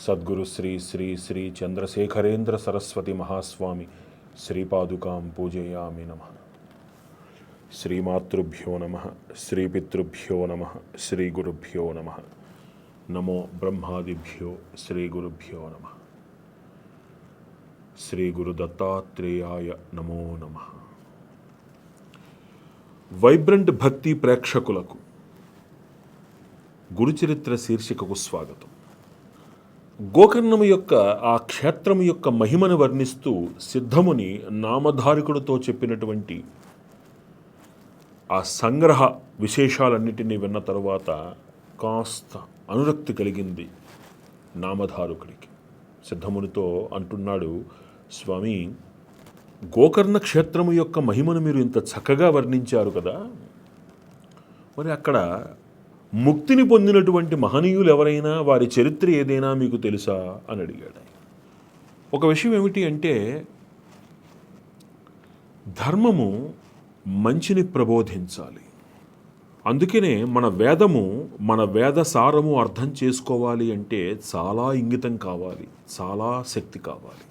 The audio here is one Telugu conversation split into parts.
సద్గురు శ్రీ శ్రీ శ్రీ చంద్రశేఖరేంద్ర సరస్వతి మహాస్వామి శ్రీపాదుకాం పూజయామి నమ. శ్రీమాతృభ్యో నమ శ్రీపితృభ్యో నమ శ్రీగురుభ్యో నమ. నమో బ్రహ్మాదిభ్యో శ్రీగురుభ్యో నమ. శ్రీ గురు దత్తాత్రేయాయ నమో నమ. వైబ్రంట్ భక్తి ప్రేక్షకులకు గురుచరిత్ర శీర్షికకు స్వాగతం. గోకర్ణము యొక్క ఆ క్షేత్రము యొక్క మహిమను వర్ణిస్తూ సిద్ధముని నామధారికుడితో చెప్పినటువంటి ఆ సంగ్రహ విశేషాలన్నిటినీ విన్న తరువాత కాస్త అనురక్తి కలిగింది నామధారకుడికి. సిద్ధమునితో అంటున్నాడు స్వామి గోకర్ణ క్షేత్రము యొక్క మహిమను మీరు ఇంత చక్కగా వర్ణించారు కదా. మరి అక్కడ ముక్తిని పొందినటువంటి మహనీయులు ఎవరైనా వారి చరిత్ర ఏదైనా మీకు తెలుసా అని అడిగాడు ఒక విషయం ఏమిటి అంటే ధర్మము మంచిని ప్రబోధించాలి. అందుకనే మన వేదము మన వేద సారము అర్థం చేసుకోవాలి అంటే చాలా ఇంగితం కావాలి చాలా శక్తి కావాలి.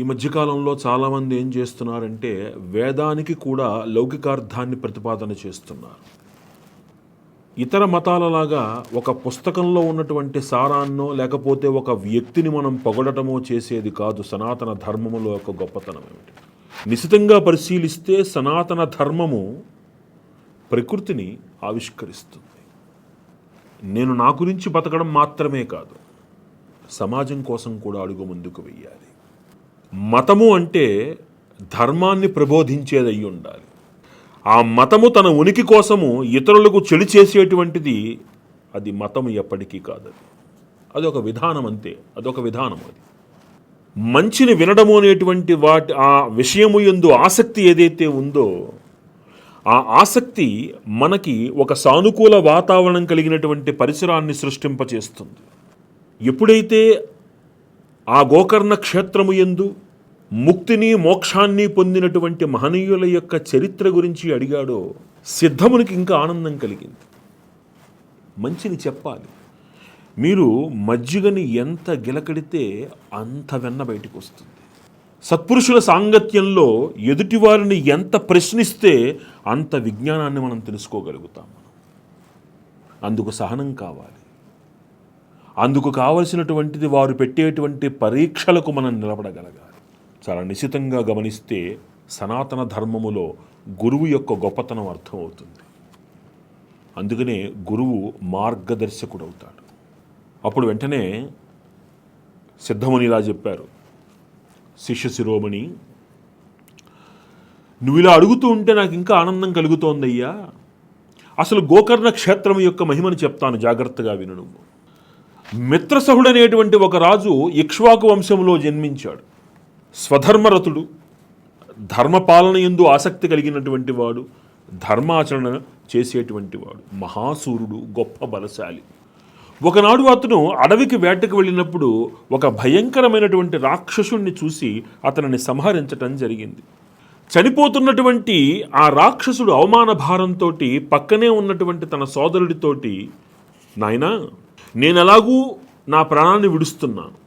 ఈ మధ్యకాలంలో చాలామంది ఏం చేస్తున్నారంటే వేదానికి కూడా లౌకికార్థాన్ని ప్రతిపాదన చేస్తున్నారు. ఇతర మతాలలాగా ఒక పుస్తకంలో ఉన్నటువంటి సారాన్నో లేకపోతే ఒక వ్యక్తిని మనం పొగడటమో చేసేది కాదు సనాతన ధర్మములో యొక్క గొప్పతనం ఏమిటి? నిశితంగా పరిశీలిస్తే సనాతన ధర్మము ప్రకృతిని ఆవిష్కరిస్తుంది. నేను నా గురించి బతకడం మాత్రమే కాదు సమాజం కోసం కూడా అడుగు ముందుకు వెయ్యాలి. మతము అంటే ధర్మాన్ని ప్రబోధించేదయ్యి ఉండాలి ఆ మతము తన ఉనికి కోసము ఇతరులకు చెడు చేసేటువంటిది అది మతము ఎప్పటికీ కాదు. అది అదొక విధానం అంతే. అదొక విధానం అది. మంచిని వినడము అనేటువంటి వాటి ఆ విషయము ఎందు ఆసక్తి ఏదైతే ఉందో ఆ ఆసక్తి మనకి ఒక సానుకూల వాతావరణం కలిగినటువంటి పరిసరాన్ని సృష్టింపచేస్తుంది. ఎప్పుడైతే ఆ గోకర్ణ క్షేత్రము ఎందు ముక్తిని మోక్షాన్ని పొందినటువంటి మహనీయుల యొక్క చరిత్ర గురించి అడిగాడో సిద్ధమునికి ఇంకా ఆనందం కలిగింది. మంచిని చెప్పాలి. మీరు మజ్జిగని ఎంత గిలకడితే అంత వెన్న బయటకు వస్తుంది సత్పురుషుల సాంగత్యంలో ఎదుటివారిని ఎంత ప్రశ్నిస్తే అంత విజ్ఞానాన్ని మనం తెలుసుకోగలుగుతాం మనం. అందుకు సహనం కావాలి. అందుకు కావలసినటువంటిది వారు పెట్టేటువంటి పరీక్షలకు మనం నిలబడగలగాలి. చాలా నిశితంగా గమనిస్తే సనాతన ధర్మములో గురువు యొక్క గొప్పతనం అర్థమవుతుంది. అందుకనే గురువు మార్గదర్శకుడు అవుతాడు అప్పుడు వెంటనే సిద్ధముని ఇలా చెప్పారు. శిష్య శిరోమణి నువ్వు ఇలా అడుగుతూ ఉంటే నాకు ఇంకా ఆనందం కలుగుతోందయ్యా. అసలు గోకర్ణ క్షేత్రం యొక్క మహిమను చెప్తాను జాగ్రత్తగా విను నువ్వు. మిత్రసహుడనేటువంటి ఒక రాజు ఇక్ష్వాకు వంశంలో జన్మించాడు. స్వధర్మరతుడు ధర్మపాలన ఎందు ఆసక్తి కలిగినటువంటి వాడు ధర్మాచరణ చేసేటువంటి వాడు మహాసూరుడు గొప్ప బలశాలి. ఒకనాడు అతను అడవికి వేటకు వెళ్ళినప్పుడు ఒక భయంకరమైనటువంటి రాక్షసుణ్ణి చూసి అతనిని సంహరించటం జరిగింది. చనిపోతున్నటువంటి ఆ రాక్షసుడు అవమాన భారంతో పక్కనే ఉన్నటువంటి తన సోదరుడితోటి నాయనా నేను ఎలాగూ నా ప్రాణాన్ని విడుస్తున్నాను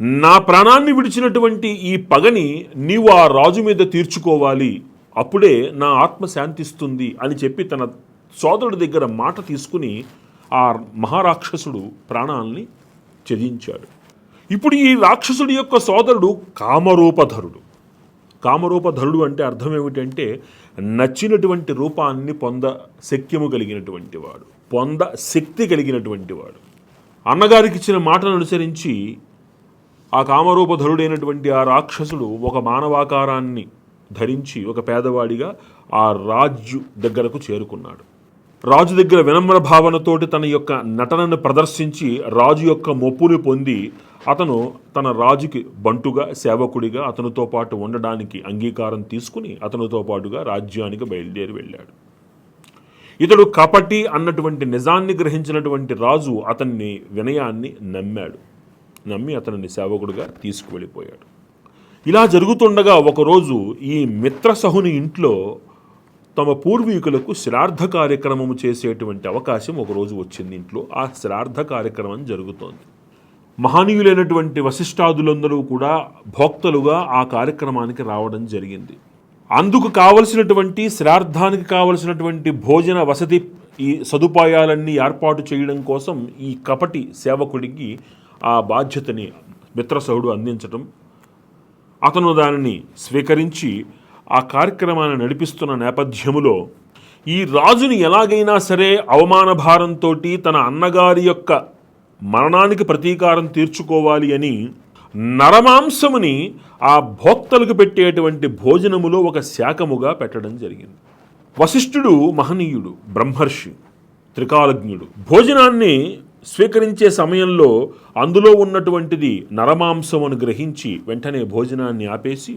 నా ప్రాణాన్ని విడిచినటువంటి ఈ పగని నీవు ఆ రాజు మీద తీర్చుకోవాలి. అప్పుడే నా ఆత్మ శాంతిస్తుంది అని చెప్పి తన సోదరుడి దగ్గర మాట తీసుకుని ఆ మహారాక్షసుడు ప్రాణాల్ని త్యజించాడు. ఇప్పుడు ఈ రాక్షసుడి యొక్క సోదరుడు కామరూపధరుడు. కామరూపధరుడు అంటే అర్థం ఏమిటంటే నచ్చినటువంటి రూపాన్ని పొంద శక్యము కలిగినటువంటి వాడు పొంద శక్తి కలిగినటువంటి వాడు. అన్నగారికి ఇచ్చిన మాటను అనుసరించి ఆ కామరూపధరుడైనటువంటి ఆ రాక్షసుడు ఒక మానవాకారాన్ని ధరించి ఒక పేదవాడిగా ఆ రాజు దగ్గరకు చేరుకున్నాడు. రాజు దగ్గర వినమ్ర భావనతోటి తన యొక్క నటనను ప్రదర్శించి రాజు యొక్క మొప్పుని పొంది అతను తన రాజుకి బంటుగా సేవకుడిగా అతనితో పాటు ఉండడానికి అంగీకారం తీసుకుని అతనితో పాటుగా రాజ్యానికి బయలుదేరి వెళ్ళాడు. ఇతడు కపటి అన్నటువంటి నిజాన్ని గ్రహించినటువంటి రాజు అతన్ని వినయాన్ని నమ్మాడు. నమ్మి అతనిని సేవకుడిగా తీసుకువెళ్ళిపోయాడు. ఇలా జరుగుతుండగా ఒకరోజు ఈ మిత్రసహుని ఇంట్లో తమ పూర్వీకులకు శ్రార్థ కార్యక్రమము చేసేటువంటి అవకాశం ఒకరోజు వచ్చింది ఇంట్లో. ఆ శ్రార్థ కార్యక్రమం జరుగుతోంది. మహనీయులైనటువంటి వశిష్ఠాదులందరూ కూడా భోక్తలుగా ఆ కార్యక్రమానికి రావడం జరిగింది. అందుకు కావలసినటువంటి శ్రార్థానికి కావలసినటువంటి భోజన వసతి ఈ సదుపాయాలన్నీ ఏర్పాటు చేయడం కోసం ఈ కపటి సేవకుడికి ఆ బాధ్యతని మిత్రసహుడు అందించటం అతను దానిని స్వీకరించి ఆ కార్యక్రమాన్ని నడిపిస్తున్న నేపథ్యములో ఈ రాజుని ఎలాగైనా సరే అవమాన భారంతో తన అన్నగారి యొక్క మరణానికి ప్రతీకారం తీర్చుకోవాలి అని నరమాంసముని ఆ భోక్తలకు పెట్టేటువంటి భోజనములో ఒక శాఖముగా పెట్టడం జరిగింది. వశిష్ఠుడు మహనీయుడు బ్రహ్మర్షి త్రికాలజ్ఞుడు భోజనాన్ని స్వీకరించే సమయంలో అందులో ఉన్నటువంటిది నరమాంసమును గ్రహించి వెంటనే భోజనాన్ని ఆపేసి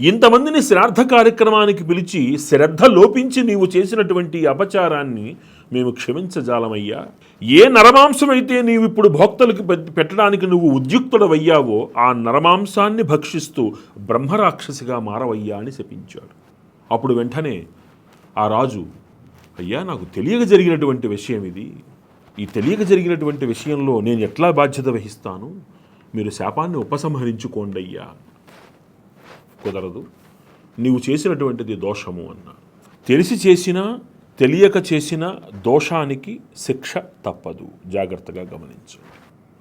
ఇంతమందిని శ్రాద్ధ కార్యక్రమానికి పిలిచి శ్రద్ధ లోపించి నీవు చేసినటువంటి అపచారాన్ని మేము క్షమించజాలమయ్యా. ఏ నరమాంసమైతే నీవు ఇప్పుడు భోక్తలకు పెట్టడానికి నువ్వు ఉద్యుక్తుడవయ్యావో ఆ నరమాంసాన్ని భక్షిస్తూ బ్రహ్మరాక్షసిగా మారవయ్యా అని శపించాడు. అప్పుడు వెంటనే ఆ రాజు అయ్యా నాకు తెలియక జరిగినటువంటి విషయం ఇది ఈ తెలియక జరిగినటువంటి విషయంలో నేను ఎట్లా బాధ్యత వహిస్తాను? మీరు శాపాన్ని ఉపసంహరించుకోండి అయ్యా. కుదరదు. నీవు చేసినటువంటిది దోషము అన్నా. తెలిసి చేసినా తెలియక చేసిన దోషానికి శిక్ష తప్పదు. జాగ్రత్తగా గమనించు.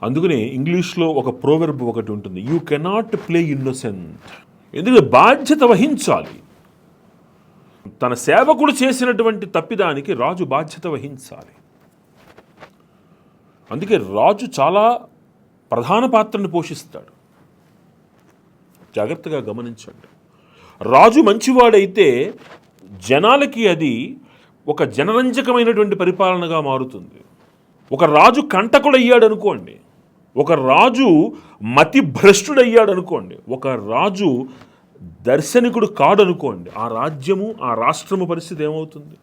అందుకనే ఇంగ్లీష్లో ఒక ప్రోవెర్బ్ ఒకటి ఉంటుంది. యూ కెనాట్ ప్లే ఇన్నోసెంట్ ఎందుకంటే బాధ్యత వహించాలి. తన సేవకుడు చేసినటువంటి తప్పిదానికి రాజు బాధ్యత వహించాలి. అందుకే రాజు చాలా ప్రధాన పాత్రను పోషిస్తాడు. జాగ్రత్తగా గమనించండి. రాజు మంచివాడైతే జనాలకి అది ఒక జనరంజకమైనటువంటి పరిపాలనగా మారుతుంది. ఒక రాజు కంటకుడయ్యాడు అనుకోండి ఒక రాజు మతి భ్రష్టుడయ్యాడు అనుకోండి ఒక రాజు దర్శనికుడు కాడనుకోండి ఆ రాజ్యము ఆ రాష్ట్రము పరిస్థితి ఏమవుతుంది?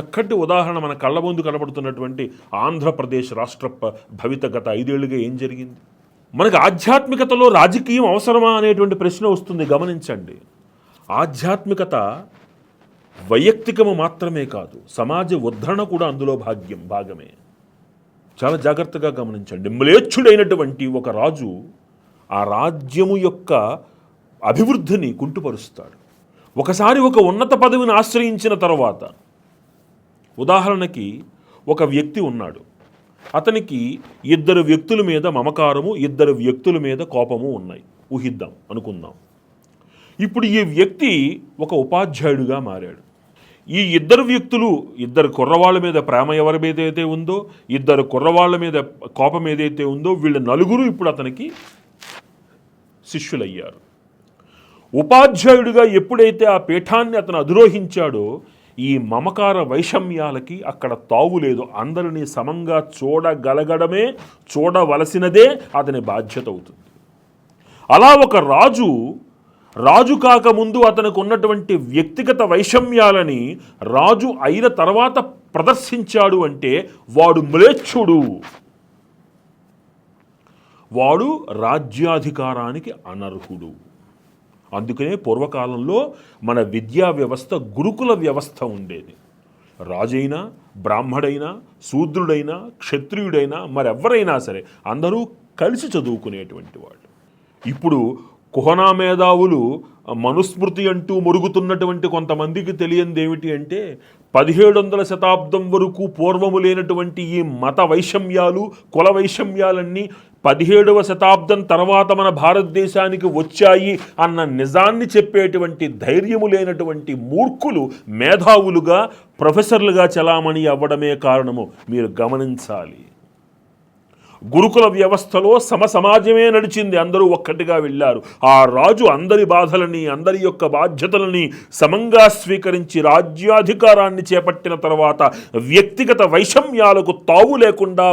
చక్కటి ఉదాహరణ మన కళ్ళ ముందు కనబడుతున్నటువంటి ఆంధ్రప్రదేశ్ రాష్ట్ర ప- భవిత గత ఐదేళ్ళుగా ఏం జరిగింది? మనకు ఆధ్యాత్మికతలో రాజకీయం అవసరమా అనేటువంటి ప్రశ్న వస్తుంది గమనించండి. ఆధ్యాత్మికత వైయక్తికము మాత్రమే కాదు సమాజ ఉద్ధరణ కూడా అందులో భాగ్యం భాగమే. చాలా జాగ్రత్తగా గమనించండి. మ్లేచ్ఛుడైనటువంటి ఒక రాజు ఆ రాజ్యము యొక్క అభివృద్ధిని కుంటుపరుస్తాడు. ఒకసారి ఒక ఉన్నత పదవిని ఆశ్రయించిన తర్వాత ఉదాహరణకి ఒక వ్యక్తి ఉన్నాడు. అతనికి ఇద్దరు వ్యక్తుల మీద మమకారము ఇద్దరు వ్యక్తుల మీద కోపము ఉన్నాయి. ఊహిద్దాం అనుకుందాం. ఇప్పుడు ఈ వ్యక్తి ఒక ఉపాధ్యాయుడిగా మారాడు. ఈ ఇద్దరు వ్యక్తులు ఇద్దరు కుర్రవాళ్ళ మీద ప్రేమ ఎవరి మీద అయితే ఉందో ఇద్దరు కుర్రవాళ్ళ మీద కోపం ఏదైతే ఉందో వీళ్ళ నలుగురు ఇప్పుడు అతనికి శిష్యులయ్యారు. ఉపాధ్యాయుడిగా ఎప్పుడైతే ఆ పీఠాన్ని అతను అధిరోహించాడో ఈ మమకార వైషమ్యాలకి అక్కడ తావులేదు అందరినీ సమంగా చూడగలగడమే చూడవలసినదే అతని బాధ్యత అవుతుంది. అలా ఒక రాజు రాజు కాకముందు అతనికి ఉన్నటువంటి వ్యక్తిగత వైషమ్యాలని రాజు అయిన తర్వాత ప్రదర్శించాడు అంటే వాడు మ్లేచ్ఛుడు. వాడు రాజ్యాధికారానికి అనర్హుడు. అందుకనే పూర్వకాలంలో మన విద్యా వ్యవస్థ గురుకుల వ్యవస్థ ఉండేది. రాజైనా బ్రాహ్మడైనా శూద్రుడైనా క్షత్రియుడైనా మరెవరైనా సరే అందరూ కలిసి చదువుకునేటువంటి వాళ్ళు. ఇప్పుడు కుహనా మేధావులు మనుస్మృతి అంటూ మురుగుతున్నటువంటి కొంతమందికి తెలియంది ఏమిటి అంటే పదిహేడు వందల శతాబ్దం వరకు పూర్వము లేనటువంటి ఈ మత వైషమ్యాలు కుల వైషమ్యాలన్నీ పదిహేడవ శతాబ్దం తర్వాత మన భారతదేశానికి వచ్చాయి అన్న నిజాన్ని చెప్పేటువంటి ధైర్యము లేనటువంటి మూర్ఖులు మేధావులుగా ప్రొఫెసర్లుగా చలామణి అవ్వడమే కారణము. మీరు గమనించాలి. గురుకుల వ్యవస్థలో సమ సమాజమే నడిచింది. అందరూ ఒక్కటిగా వెళ్ళారు. ఆ రాజు అందరి బాధలని అందరి యొక్క బాధ్యతలని సమంగా స్వీకరించి రాజ్యాధికారాన్ని చేపట్టిన తర్వాత వ్యక్తిగత వైషమ్యాలకు తావు లేకుండా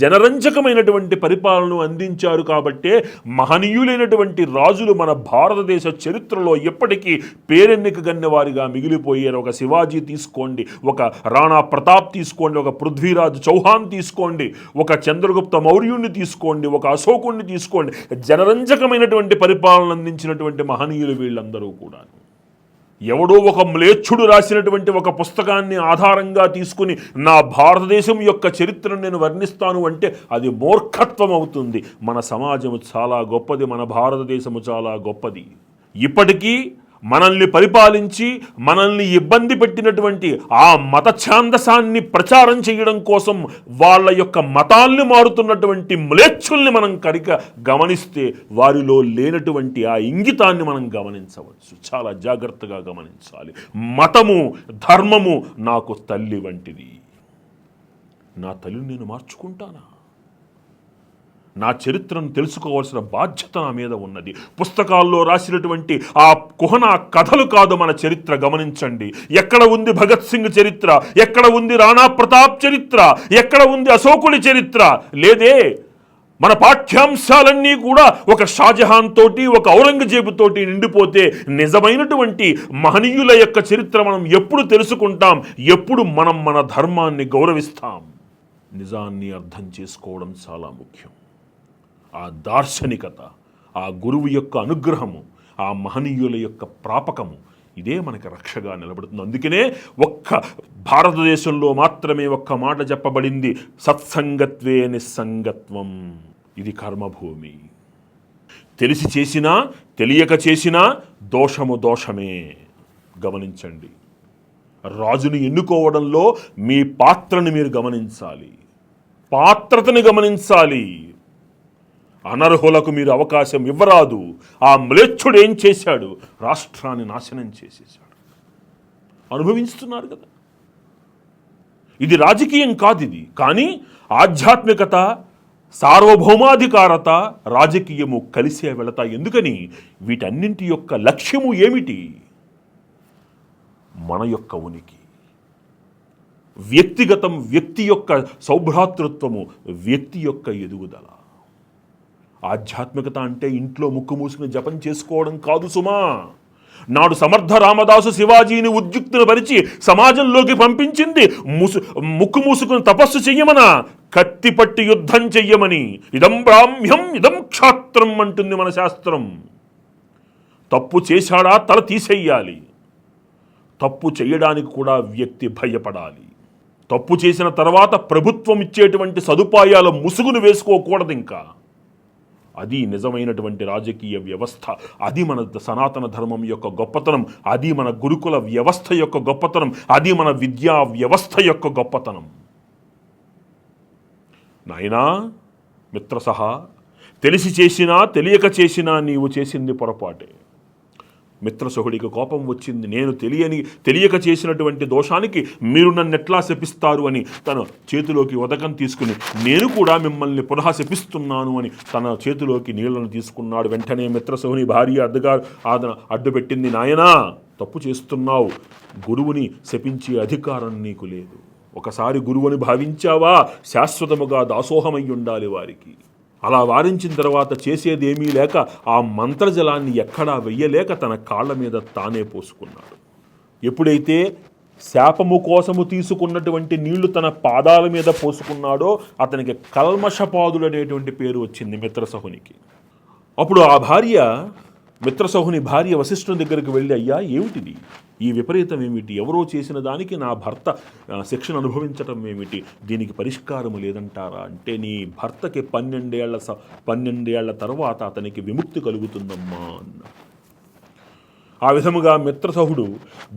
జనరంజకమైనటువంటి పరిపాలనను అందించారు కాబట్టే మహనీయులైనటువంటి రాజులు మన భారతదేశ చరిత్రలో ఎప్పటికీ పేరెన్నిక గన్నవారిగా మిగిలిపోయారు. ఒక శివాజీ తీసుకోండి ఒక రాణా ప్రతాప్ తీసుకోండి ఒక పృథ్వీరాజ్ చౌహాన్ తీసుకోండి ఒక చంద్రగుప్త మౌర్యుణ్ణి తీసుకోండి ఒక అశోకుణ్ణి తీసుకోండి జనరంజకమైనటువంటి పరిపాలన అందించినటువంటి మహనీయులు వీళ్ళందరూ కూడా ఎవడో ఒక మ్లేచ్ఛుడు రాసినటువంటి ఒక పుస్తకాన్ని ఆధారంగా తీసుకుని నా భారతదేశం యొక్క చరిత్రను నేను వర్ణిస్తాను అంటే అది మూర్ఖత్వం అవుతుంది మన సమాజము చాలా గొప్పది మన భారతదేశము చాలా గొప్పది. ఇప్పటికీ మనల్ని పరిపాలించి మనల్ని ఇబ్బంది పెట్టినటువంటి ఆ మత ఛాందసాన్ని ప్రచారం చేయడం కోసం వాళ్ళ యొక్క మతాల్ని మారుతున్నటువంటి మ్లేచ్ఛుల్ని మనం కనుక గమనిస్తే వారిలో లేనటువంటి ఆ ఇంగితాన్ని మనం గమనించవచ్చు. చాలా జాగ్రత్తగా గమనించాలి. మతము ధర్మము నాకు తల్లి వంటిది. నా తల్లిని నేను మార్చుకుంటానా? నా చరిత్రను తెలుసుకోవాల్సిన బాధ్యత నా మీద ఉన్నది. పుస్తకాల్లో రాసినటువంటి ఆ కుహన కథలు కాదు మన చరిత్ర గమనించండి. ఎక్కడ ఉంది భగత్ సింగ్ చరిత్ర? ఎక్కడ ఉంది రాణా ప్రతాప్ చరిత్ర? ఎక్కడ ఉంది అశోకుడి చరిత్ర? లేదే. మన పాఠ్యాంశాలన్నీ కూడా ఒక షాజహాన్ తోటి ఒక ఔరంగజేబు తోటి నిండిపోతే నిజమైనటువంటి మహనీయుల యొక్క చరిత్ర మనం ఎప్పుడు తెలుసుకుంటాం? ఎప్పుడు మనం మన ధర్మాన్ని గౌరవిస్తాం? నిజాన్ని అర్థం చేసుకోవడం చాలా ముఖ్యం. ఆ దార్శనికత ఆ గురువు యొక్క అనుగ్రహము ఆ మహనీయుల యొక్క ప్రాపకము ఇదే మనకి రక్షగా నిలబడుతుంది. అందుకనే ఒక్క భారతదేశంలో మాత్రమే ఒక్క మాట చెప్పబడింది సత్సంగత్వే నిస్సంగత్వం. ఇది కర్మభూమి. తెలిసి చేసినా తెలియక చేసినా దోషము దోషమే. గమనించండి. రాజుని ఎన్నుకోవడంలో మీ పాత్రని మీరు గమనించాలి. పాత్రతని గమనించాలి. అనర్హులకు మీరు అవకాశం ఇవ్వరాదు. ఆ మ్లేచ్ఛుడు ఏం చేశాడు? రాష్ట్రాన్ని నాశనం చేసేశాడు. అనుభవిస్తున్నారు కదా. ఇది రాజకీయం కాదు ఇది. కానీ ఆధ్యాత్మికత సార్వభౌమాధికారత రాజకీయము కలిసే వెళతాయి. ఎందుకని? వీటన్నింటి యొక్క లక్ష్యము ఏమిటి? మన యొక్క ఉనికి. వ్యక్తిగతం వ్యక్తి యొక్క సౌభ్రాతృత్వము వ్యక్తి యొక్క ఎదుగుదల. ఆధ్యాత్మికత అంటే ఇంట్లో ముక్కు మూసుకుని జపం చేసుకోవడం కాదు సుమా. నాడు సమర్థ రామదాసు శివాజీని ఉద్యుక్తులు పరిచి సమాజంలోకి పంపించింది. ముసు ముక్కు మూసుకుని తపస్సు చెయ్యమనా? కత్తి పట్టి యుద్ధం చెయ్యమని. ఇదం బ్రాహ్మ్యం ఇదం క్షాత్రం అంటుంది మన శాస్త్రం. తప్పు చేశాడా? తల తీసేయాలి తప్పు చేయడానికి కూడా వ్యక్తి భయపడాలి. తప్పు చేసిన తర్వాత ప్రభుత్వం ఇచ్చేటువంటి సదుపాయాల ముసుగును వేసుకోకూడదు ఇంకా అది నిజమైనటువంటి రాజకీయ వ్యవస్థ. అది మన సనాతన ధర్మం యొక్క గొప్పతనం. అది మన గురుకుల వ్యవస్థ యొక్క గొప్పతనం. అది మన విద్యా వ్యవస్థ యొక్క గొప్పతనం. నాయనా మిత్ర సహా తెలిసి చేసినా తెలియక చేసినా నీవు చేసింది పొరపాటే. మిత్రసహుడికి కోపం వచ్చింది. నేను తెలియని తెలియక చేసినటువంటి దోషానికి మీరు నన్ను ఎట్లా శపిస్తారు అని తన చేతిలోకి ఉదకం తీసుకుని నేను కూడా మిమ్మల్ని పునః శపిస్తున్నాను అని తన చేతిలోకి నీళ్ళను తీసుకున్నాడు. వెంటనే మిత్రసహుని భార్య అడ్డుగా ఆదన అడ్డుపెట్టింది నాయనా తప్పు చేస్తున్నావు. గురువుని శపించే అధికారం నీకు లేదు. ఒకసారి గురువుని భావించావా? శాశ్వతముగా దాసోహమై ఉండాలి వారికి. అలా వారించిన తర్వాత చేసేదేమీ లేక ఆ మంత్రజలాన్ని ఎక్కడా వెయ్యలేక తన కాళ్ళ మీద తానే పోసుకున్నాడు. ఎప్పుడైతే శాపము కోసము తీసుకున్నటువంటి నీళ్ళు తన పాదాల మీద పోసుకున్నాడో అతనికి కల్మషపాదుడు అనేటువంటి పేరు వచ్చింది మిత్రసహునికి. అప్పుడు ఆ భార్య మిత్రసౌహుని భార్య వశిష్ఠుని దగ్గరికి వెళ్ళి అయ్యా ఏమిటిది? ఈ విపరీతం ఏమిటి ఎవరో చేసిన దానికి నా భర్త శిక్షణ శిక్షను అనుభవించటం ఏమిటి? దీనికి పరిష్కారము లేదంటారా? అంటే నీ భర్తకి పన్నెండేళ్ళ స పన్నెండేళ్ళ తర్వాత అతనికి విముక్తి కలుగుతుందమ్మా అన్న. ఆ విధముగా మిత్రసహుడు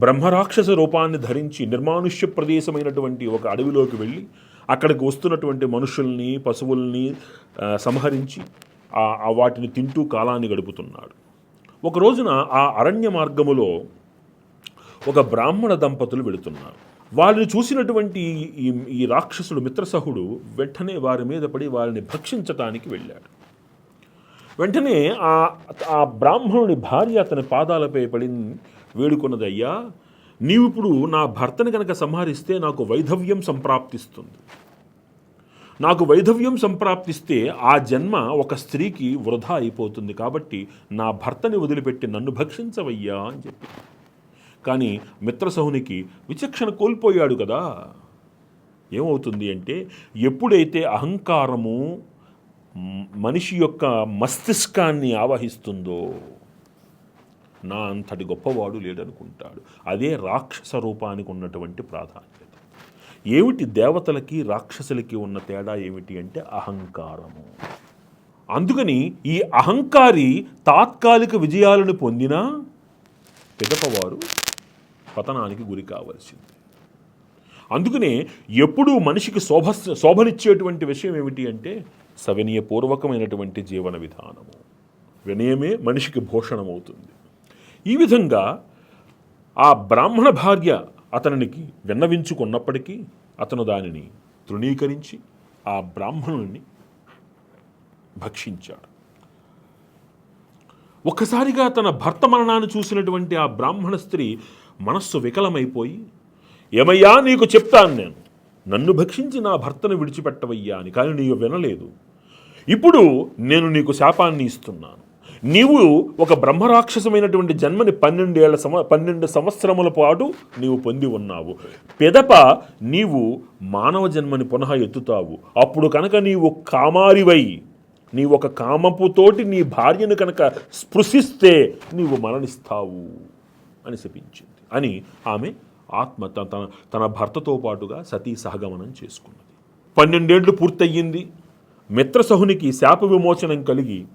బ్రహ్మరాక్షస రూపాన్ని ధరించి నిర్మానుష్య ప్రదేశమైనటువంటి ఒక అడవిలోకి వెళ్ళి అక్కడికి వస్తున్నటువంటి మనుషుల్ని పశువుల్ని సంహరించి వాటిని తింటూ కాలాన్ని గడుపుతున్నాడు. ఒక రోజున ఆ అరణ్య మార్గములో ఒక బ్రాహ్మణ దంపతులు వెళుతున్నారు. వారిని చూసినటువంటి ఈ- ఈ రాక్షసుడు మిత్రసహుడు వెంటనే వారి మీద పడి వారిని భక్షించటానికి వెళ్ళాడు. వెంటనే ఆ ఆ బ్రాహ్మణుని భార్య అతని పాదాలపై పడి వేడుకున్నది అయ్యా నీవిప్పుడు నా భర్తని కనుక సంహరిస్తే నాకు వైధవ్యం సంప్రాప్తిస్తుంది. నాకు వైధవ్యం సంప్రాప్తిస్తే ఆ జన్మ ఒక స్త్రీకి వృధా అయిపోతుంది కాబట్టి నా భర్తని వదిలిపెట్టి నన్ను భక్షించవయ్యా అని చెప్పి. కానీ మిత్రసహునికి విచక్షణ కోల్పోయాడు కదా. ఏమవుతుంది అంటే ఎప్పుడైతే అహంకారము మనిషి యొక్క మస్తిష్కాన్ని ఆవహిస్తుందో నా అంతటి గొప్పవాడు లేడనుకుంటాడు. అదే రాక్షస రూపానికి ఉన్నటువంటి ప్రాధాన్యత. ఏమిటి దేవతలకి రాక్షసులకి ఉన్న తేడా ఏమిటి అంటే అహంకారము. అందుకని ఈ అహంకారి తాత్కాలిక విజయాలను పొందినా పిదపవారు పతనానికి గురి కావలసింది. అందుకనే ఎప్పుడూ మనిషికి శోభ శోభనిచ్చేటువంటి విషయం ఏమిటి అంటే సవినయపూర్వకమైనటువంటి జీవన విధానము. వినయమే మనిషికి భూషణమవుతుంది. ఈ విధంగా ఆ బ్రాహ్మణ భార్య అతనికి విన్నవించుకున్నప్పటికీ అతను దానిని తృణీకరించి ఆ బ్రాహ్మణుని భక్షించాడు. ఒక్కసారిగా తన భర్త మరణాన్ని చూసినటువంటి ఆ బ్రాహ్మణ స్త్రీ మనస్సు వికలమైపోయి ఏమయ్యా నీకు చెప్తాను నేను. నన్ను భక్షించి నా భర్తను విడిచిపెట్టవయ్యా అని. కానీ నీవు వినలేదు. ఇప్పుడు నేను నీకు శాపాన్ని ఇస్తున్నాను. నీవు ఒక బ్రహ్మరాక్షసమైనటువంటి జన్మని పన్నెండేళ్ళ సమ పన్నెండు సంవత్సరముల పాటు నీవు పొంది ఉన్నావు. పెదప నీవు మానవ జన్మని పునః ఎత్తుతావు. అప్పుడు కనుక నీవు కామారివై నీ ఒక కామపుతోటి నీ భార్యను కనుక స్పృశిస్తే నీవు మరణిస్తావు అని శపించింది. అని ఆమె ఆత్మ తన తన తన భర్తతో పాటుగా సతీ సహగమనం చేసుకున్నది. పన్నెండేళ్ళు పూర్తయ్యింది. మిత్రసహునికి శాప విమోచనం కలిగి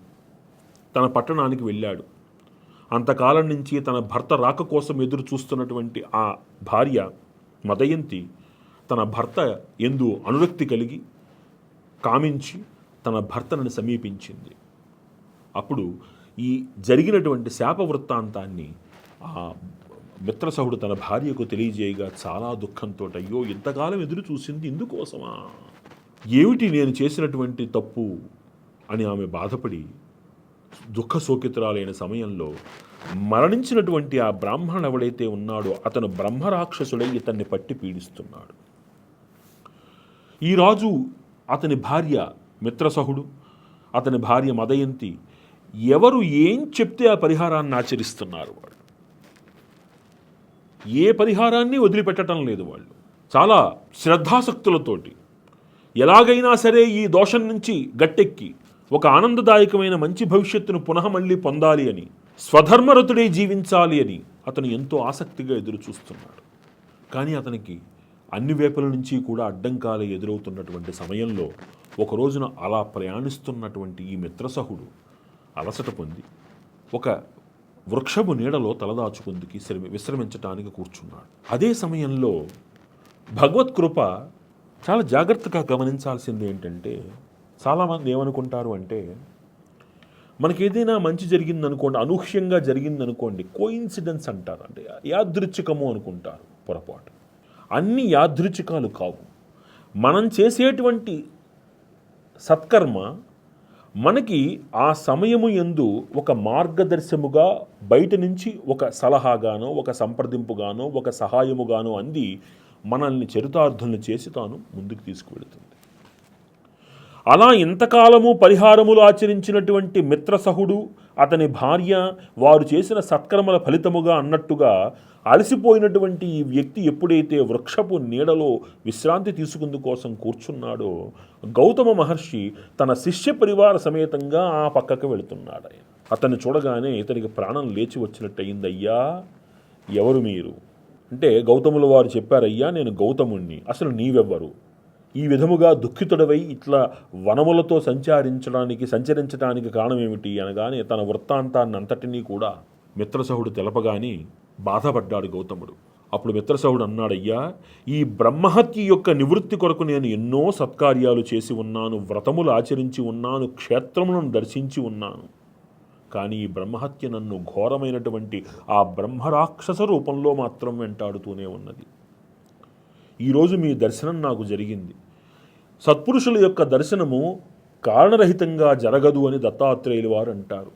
తన పట్టణానికి వెళ్ళాడు. అంతకాలం నుంచి తన భర్త రాక కోసం ఎదురు చూస్తున్నటువంటి ఆ భార్య మదయంతి తన భర్త ఎందు అనురక్తి కలిగి కామించి తన భర్తను సమీపించింది. అప్పుడు ఈ జరిగినటువంటి శాప వృత్తాంతాన్ని ఆ మిత్రసహుడు తన భార్యకు తెలియజేయగా చాలా దుఃఖంతో అయ్యో ఇంతకాలం ఎదురు చూసింది ఇందుకోసమా? ఏమిటి నేను చేసినటువంటి తప్పు? అని ఆమె బాధపడి దుఃఖ శోకితురాలైన సమయంలో మరణించినటువంటి ఆ బ్రాహ్మణుడు ఎవడైతే ఉన్నాడో అతను బ్రహ్మరాక్షసుడై ఇతన్ని పట్టి పీడిస్తున్నాడు. ఈ రాజు అతని భార్య మిత్రసహుడు అతని భార్య మదయంతి ఎవరు ఏం చెప్తే ఆ పరిహారాన్ని ఆచరిస్తున్నారు వాళ్ళు ఏ పరిహారాన్ని వదిలిపెట్టడం లేదు వాళ్ళు. చాలా శ్రద్ధాసక్తులతోటి ఎలాగైనా సరే ఈ దోషం నుంచి గట్టెక్కి ఒక ఆనందదాయకమైన మంచి భవిష్యత్తును పునః మళ్ళీ పొందాలి అని స్వధర్మరతుడే జీవించాలి అని అతను ఎంతో ఆసక్తిగా ఎదురు చూస్తున్నాడు కానీ అతనికి అన్ని వేపల నుంచి కూడా అడ్డంకాలు ఎదురవుతున్నటువంటి సమయంలో ఒక రోజున అలా ప్రయాణిస్తున్నటువంటి ఈ మిత్రసహుడు అలసట పొంది ఒక వృక్షపు నీడలో తలదాచుకుందికి శ్రమి విశ్రమించటానికి కూర్చున్నాడు. అదే సమయంలో భగవత్ కృప చాలా జాగ్రత్తగా గమనించాల్సింది ఏంటంటే చాలామంది ఏమనుకుంటారు అంటే మనకి ఏదైనా మంచి జరిగిందనుకోండి అనూహ్యంగా జరిగింది అనుకోండి కోయిన్సిడెన్స్ అంటారు. అంటే యాదృచ్ఛికము అనుకుంటారు పొరపాటు. అన్ని యాదృచ్ఛికాలు కావు. మనం చేసేటువంటి సత్కర్మ మనకి ఆ సమయము ఎందు ఒక మార్గదర్శముగా బయట నుంచి ఒక సలహాగానో ఒక సంప్రదింపుగానో ఒక సహాయముగానో అంది మనల్ని చరితార్థులను చేసి తాను ముందుకు తీసుకువెళుతుంది. అలా ఇంతకాలము పరిహారములు ఆచరించినటువంటి మిత్రసహుడు అతని భార్య వారు చేసిన సత్కర్మల ఫలితముగా అన్నట్టుగా అలసిపోయినటువంటి ఈ వ్యక్తి ఎప్పుడైతే వృక్షపు నీడలో విశ్రాంతి తీసుకుందు కోసం కూర్చున్నాడో గౌతమ మహర్షి తన శిష్య పరివార సమేతంగా ఆ పక్కకు వెళుతున్నాడు. ఆయన అతన్ని చూడగానే ఇతనికి ప్రాణం లేచి వచ్చినట్టు అయిందయ్యా ఎవరు మీరు? అంటే గౌతముల వారు చెప్పారయ్యా నేను గౌతముణ్ణి అసలు నీవెవ్వరు? ఈ విధముగా దుఃఖితుడవై ఇట్లా వనములతో సంచరించడానికి సంచరించడానికి కారణమేమిటి అనగానే తన వృత్తాంతాన్ని అంతటినీ కూడా మిత్రసహుడు తెలపగాని బాధపడ్డాడు గౌతముడు. అప్పుడు మిత్రసహుడు అన్నాడయ్యా ఈ బ్రహ్మహత్య యొక్క నివృత్తి కొరకు నేను ఎన్నో సత్కార్యాలు చేసి ఉన్నాను వ్రతములు ఆచరించి ఉన్నాను క్షేత్రములను దర్శించి ఉన్నాను. కానీ ఈ బ్రహ్మహత్య నన్ను ఘోరమైనటువంటి ఆ బ్రహ్మరాక్షస రూపంలో మాత్రం వెంటాడుతూనే ఉన్నది. ఈరోజు మీ దర్శనం నాకు జరిగింది. సత్పురుషుల యొక్క దర్శనము కారణరహితంగా జరగదు అని దత్తాత్రేయులు వారు అంటారు.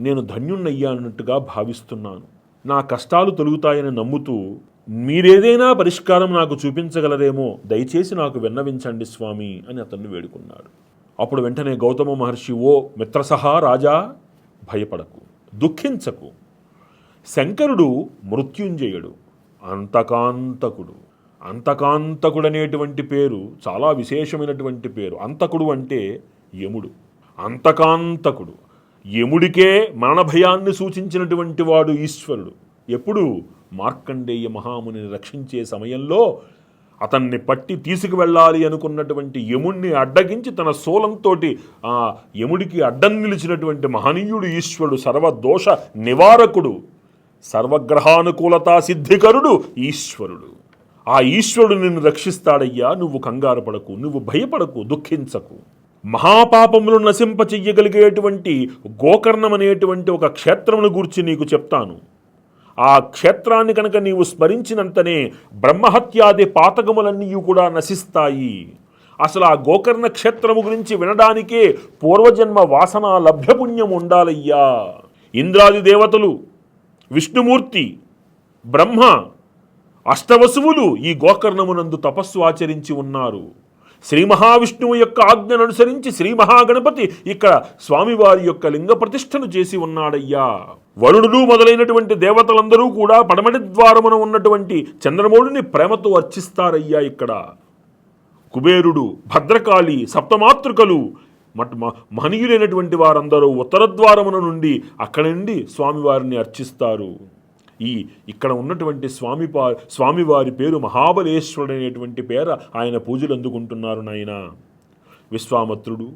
నేను ధన్యుణ్ణయ్యానట్టుగా భావిస్తున్నాను. నా కష్టాలు తొలుగుతాయని నమ్ముతూ మీరేదైనా పరిష్కారం నాకు చూపించగలరేమో దయచేసి నాకు విన్నవించండి స్వామి అని అతన్ని వేడుకున్నాడు. అప్పుడు వెంటనే గౌతమ మహర్షి ఓ మిత్రసహా రాజా భయపడకు దుఃఖించకు. శంకరుడు మృత్యుంజయుడు అంతకాంతకుడు. అంతకాంతకుడు అనేటువంటి పేరు చాలా విశేషమైనటువంటి పేరు. అంతకుడు అంటే యముడు. అంతకాంతకుడు. యముడికే మరణ భయాన్ని సూచించినటువంటి వాడు ఈశ్వరుడు. ఎప్పుడు? మార్కండేయ మహామునిని రక్షించే సమయంలో అతన్ని పట్టి తీసుకువెళ్ళాలి అనుకున్నటువంటి యముణ్ణి అడ్డగించి తన శూలంతోటి ఆ యముడికి అడ్డం నిలిచినటువంటి మహనీయుడు ఈశ్వరుడు సర్వదోష నివారకుడు సర్వగ్రహానుకూలతా సిద్ధికరుడు ఈశ్వరుడు. ఆ ఈశ్వరుడు నిన్ను రక్షిస్తాడయ్యా. నువ్వు కంగారు పడకు నువ్వు భయపడకు దుఃఖించకు. మహాపాపములు నశింప చెయ్యగలిగేటువంటి గోకర్ణం అనేటువంటి ఒక క్షేత్రమును గూర్చి నీకు చెప్తాను. ఆ క్షేత్రాన్ని కనుక నీవు స్మరించినంతనే బ్రహ్మహత్యాది పాతకములన్నీ కూడా నశిస్తాయి. అసలు ఆ గోకర్ణ క్షేత్రము గురించి వినడానికే పూర్వజన్మ వాసన లభ్యపుణ్యం ఉండాలయ్యా. ఇంద్రాది దేవతలు విష్ణుమూర్తి బ్రహ్మ అష్టవసువులు ఈ గోకర్ణమునందు తపస్సు ఆచరించి ఉన్నారు. శ్రీ మహావిష్ణువు యొక్క ఆజ్ఞను అనుసరించి శ్రీ మహాగణపతి ఇక్కడ స్వామివారి యొక్క లింగ ప్రతిష్టను చేసి ఉన్నాడయ్యా. వరుణుడు మొదలైనటువంటి దేవతలందరూ కూడా పడమటి ద్వారమున ఉన్నటువంటి చంద్రమౌళిని ప్రేమతో అర్చిస్తారయ్యా ఇక్కడ. కుబేరుడు భద్రకాళి సప్తమాతృకలు మట్ మ- మహనీయులైనటువంటి వారందరూ ఉత్తర ద్వారమున నుండి అక్కడి నుండి స్వామివారిని అర్చిస్తారు. ఈ ఇక్కడ ఉన్నటువంటి స్వామి స్వామివారి పేరు మహాబలేశ్వరుడు అనేటువంటి పేర ఆయన పూజలు అందుకుంటున్నారు నాయన. విశ్వామిత్రుడు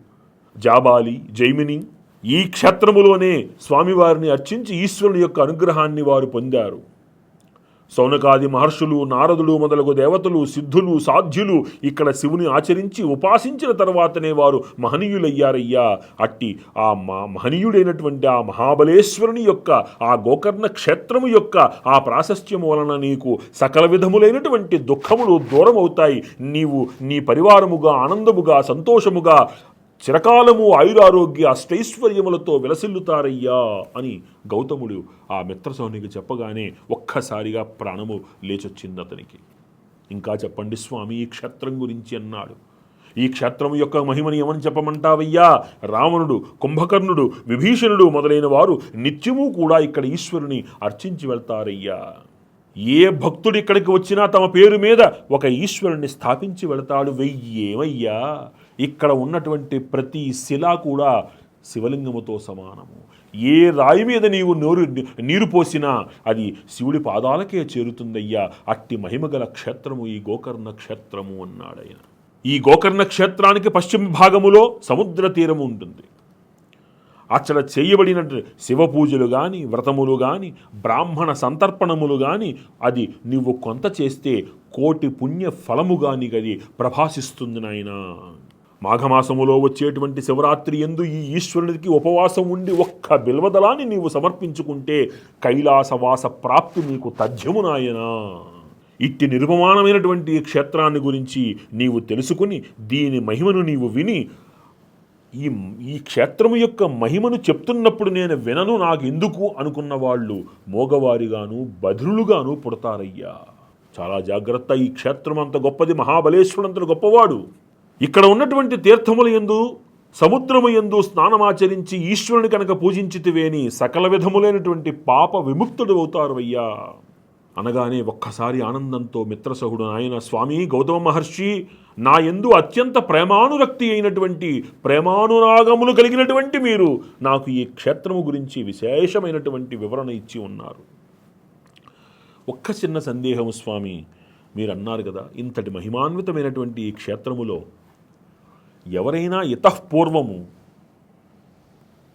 జాబాలి జైమిని ఈ క్షేత్రములోనే స్వామివారిని అర్చించి ఈశ్వరుని యొక్క అనుగ్రహాన్ని వారు పొందారు. సౌనకాది మహర్షులు నారదుడు మొదలగు దేవతలు సిద్ధులు సాధ్యులు ఇక్కడ శివుని ఆచరించి ఉపాసించిన తర్వాతనే వారు మహనీయులయ్యారయ్యా. అట్టి ఆ మా మహనీయుడైనటువంటి ఆ మహాబలేశ్వరుని యొక్క ఆ గోకర్ణ క్షేత్రము యొక్క ఆ ప్రాశస్త్యము వలన నీకు సకల విధములైనటువంటి దుఃఖములు దూరమవుతాయి. నీవు నీ పరివారముగా ఆనందముగా సంతోషముగా చిరకాలము ఆయురారోగ్య అష్టైశ్వర్యములతో విలసిల్లుతారయ్యా అని గౌతముడు ఆ మిత్రసౌనికి చెప్పగానే ఒక్కసారిగా ప్రాణము లేచొచ్చింది అతనికి ఇంకా చెప్పండి స్వామి ఈ క్షేత్రం గురించి అన్నాడు. ఈ క్షేత్రం యొక్క మహిమని ఏమని చెప్పమంటావయ్యా? రావణుడు కుంభకర్ణుడు విభీషణుడు మొదలైన వారు నిత్యము కూడా ఇక్కడ ఈశ్వరుని అర్చించి వెళ్తారయ్యా. ఏ భక్తుడు ఇక్కడికి వచ్చినా తమ పేరు మీద ఒక ఈశ్వరుణ్ణి స్థాపించి వెళతాడు వెయ్యేమయ్యా? ఇక్కడ ఉన్నటువంటి ప్రతి శిల కూడా శివలింగముతో సమానము. ఏ రాయి మీద నీవు నోరు నీరు పోసినా అది శివుడి పాదాలకే చేరుతుందయ్యా. అట్టి మహిమగల క్షేత్రము ఈ గోకర్ణ క్షేత్రము అన్నాడయన ఈ గోకర్ణ క్షేత్రానికి పశ్చిమ భాగములో సముద్ర తీరము ఉంటుంది. అక్కడ చేయబడిన శివ పూజలు కానీ వ్రతములు కానీ బ్రాహ్మణ సంతర్పణములు కానీ అది నువ్వు కొంత చేస్తే కోటి పుణ్య ఫలముగా నీకు అది ప్రభాసిస్తుంది నాయనా. మాఘమాసములో వచ్చేటువంటి శివరాత్రి ఎందు ఈ ఈశ్వరునికి ఉపవాసం ఉండి ఒక్క బిల్వదలాన్ని నీవు సమర్పించుకుంటే కైలాసవాస ప్రాప్తి నీకు తథ్యమునాయనా ఇట్టి నిర్మమానమైనటువంటి ఈ క్షేత్రాన్ని గురించి నీవు తెలుసుకుని దీని మహిమను నీవు విని ఈ ఈ క్షేత్రము యొక్క మహిమను చెప్తున్నప్పుడు నేను వినను నాకు ఎందుకు అనుకున్న వాళ్ళు మోగవారిగాను బధిరులుగాను పుడతారయ్యా. చాలా జాగ్రత్త ఈ క్షేత్రం అంత గొప్పది మహాబలేశ్వరుడంత గొప్పవాడు. ఇక్కడ ఉన్నటువంటి తీర్థముల ఎందు సముద్రము ఎందు స్నానమాచరించి ఈశ్వరుని కనుక పూజించితివేని సకల విధములైనటువంటి పాప విముక్తుడు అవుతారు అయ్యా అనగానే ఒక్కసారి ఆనందంతో మిత్రసహుడు ఆయన స్వామి గౌతమ మహర్షి నా ఎందు అత్యంత ప్రేమానురక్తి అయినటువంటి ప్రేమానురాగములు కలిగినటువంటి మీరు నాకు ఈ క్షేత్రము గురించి విశేషమైనటువంటి వివరణ ఇచ్చి ఉన్నారు. ఒక్క చిన్న సందేహము స్వామి మీరు అన్నారు కదా ఇంతటి మహిమాన్వితమైనటువంటి ఈ క్షేత్రములో ఎవరైనా ఇతఃపూర్వము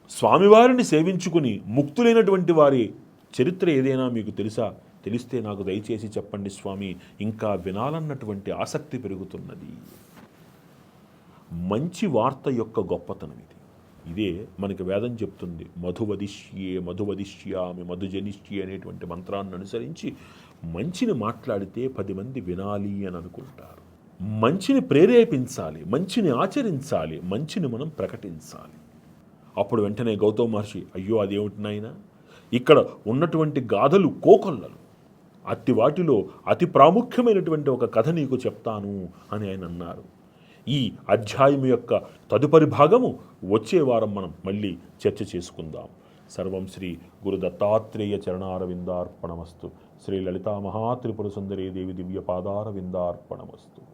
స్వామివారిని సేవించుకుని ముక్తులైనటువంటి వారి చరిత్ర ఏదైనా మీకు తెలుసా? తెలిస్తే నాకు దయచేసి చెప్పండి స్వామి ఇంకా వినాలన్నటువంటి ఆసక్తి పెరుగుతున్నది. మంచి వార్త యొక్క గొప్పతనం ఇది. ఇదే మనకి వేదం చెప్తుంది. మధువదిష్యే మధువదిష్యామి మధుజనిష్యే అనేటువంటి మంత్రాన్ని అనుసరించి మంచిని మాట్లాడితే పది మంది వినాలి అని అనుకుంటారు. మంచిని ప్రేరేపించాలి మంచిని ఆచరించాలి మంచిని మనం ప్రకటించాలి. అప్పుడు వెంటనే గౌతమ మహర్షి అయ్యో అదేమిటి నాయనా? ఇక్కడ ఉన్నటువంటి గాథలు కోకొల్లలు అతి వాటిలో అతి ప్రాముఖ్యమైనటువంటి ఒక కథ నీకు చెప్తాను అని ఆయన అన్నారు. ఈ అధ్యాయం యొక్క తదుపరి భాగము వచ్చే వారం మనం మళ్ళీ చర్చ చేసుకుందాం. సర్వం శ్రీ గురు దత్తాత్రేయ చరణారవిందార్పణమస్తు. శ్రీ లలితా మహాత్రిపుర సుందరీ దేవి దివ్య పాదారవిందార్పణమస్తు